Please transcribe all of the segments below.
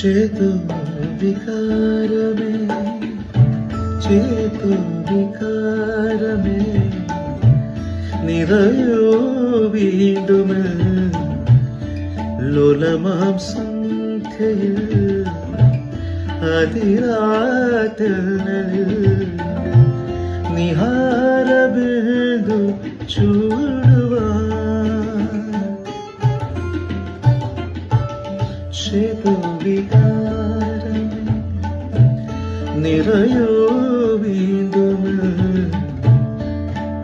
ചേതു വികാരമേ ചേതു വീണ്ടും ലോലമാം സന്ധ്യയിൽ അതിരാത്തിൽ നിഹാരബിന്ദു ചൂടുവാൻ ചേതു വികാരമേ നിറയോ വീണ്ടും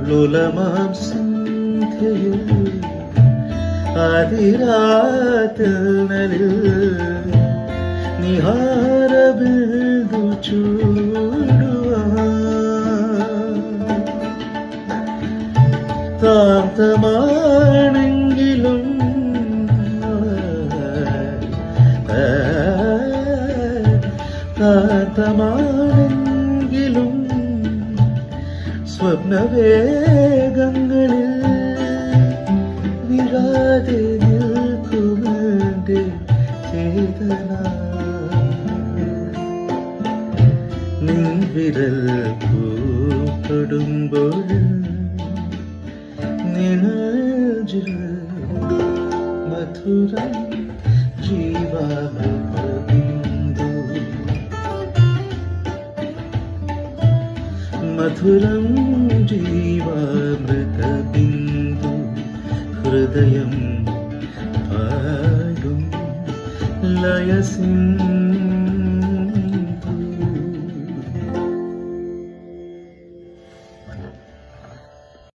ലുലമാം സന്ധ്യയിൽ അതിരാത്തിൽ ചൂടുവാൻ താന്തമാണെങ്കിലും താന്തമാണെങ്കിലും സ്വപ്നവേഗങ്ങളിൽ വിടാതെ നിൽക്കുമേതനിരൽ ചേതന. നിൻവിരൽ പൂപ്പെടുമ്പോൾ മധുരം ജീവാമൃതബിന്ദു മധുരം ജീവാമൃതബിന്ദു ഹൃദയം പാടും ലയസിംഹ